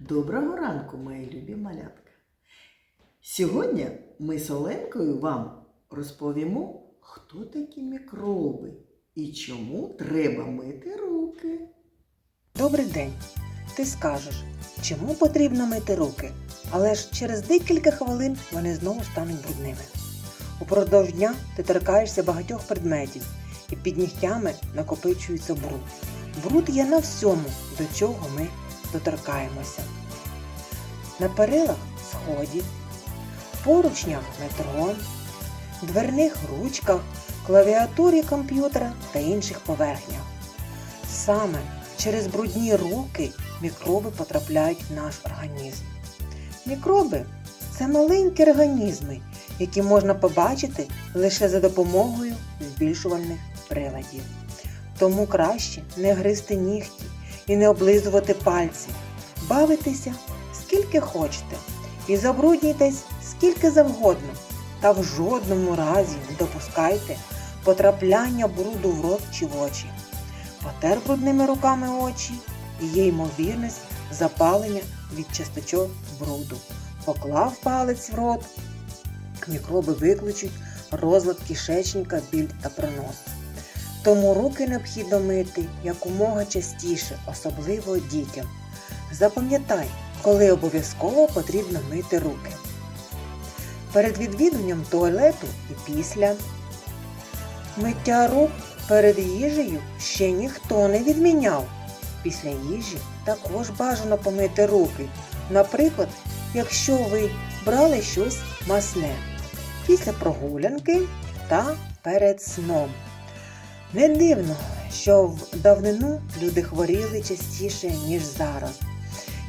Доброго ранку, мої любі малятка. Сьогодні ми з Оленкою вам розповімо, хто такі мікроби і чому треба мити руки. Добрий день. Ти скажеш, чому потрібно мити руки? Але ж через декілька хвилин вони знову стануть брудними. Упродовж дня ти торкаєшся багатьох предметів, і під нігтями накопичується бруд. Бруд є на всьому, до чого ми доторкаємося. На перилах сходів, поручнях метро, дверних ручках, клавіатурі комп'ютера та інших поверхнях. Саме через брудні руки мікроби потрапляють в наш організм. Мікроби це маленькі організми, які можна побачити лише за допомогою збільшувальних приладів. Тому краще не гризти нігті і не облизувати пальці, бавитися скільки хочете і забруднюйтесь скільки завгодно, та в жодному разі не допускайте потрапляння бруду в рот чи в очі потер брудними руками очі і є ймовірність запалення від часточок бруду. Поклав палець в рот, мікроби викличуть розлад кишечника, біль та пронос. Тому руки необхідно мити якомога частіше, особливо дітям. Запам'ятай, коли обов'язково потрібно мити руки. Перед відвідуванням туалету і після миття рук Перед їжею ще ніхто не відміняв. Після їжі також бажано помити руки. Наприклад, якщо ви брали щось масне після прогулянки та перед сном. Не дивно, що в давнину люди хворіли частіше, ніж зараз.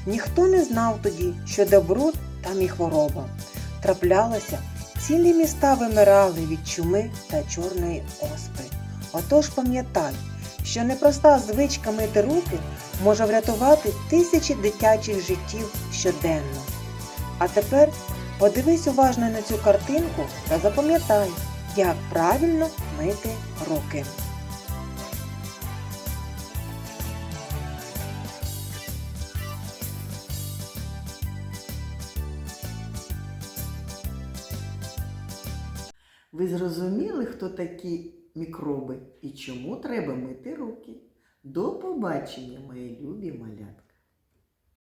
Ніхто не знав тоді, що де бруд, там і хвороба. Траплялося, цілі міста вимирали від чуми та чорної оспи. Отож пам'ятай, що непроста звичка мити руки може врятувати тисячі дитячих життів щоденно. А тепер подивись уважно на цю картинку та запам'ятай, як правильно мити руки. Ви зрозуміли, хто такі мікроби і чому треба мити руки? До побачення, мої любі малятка!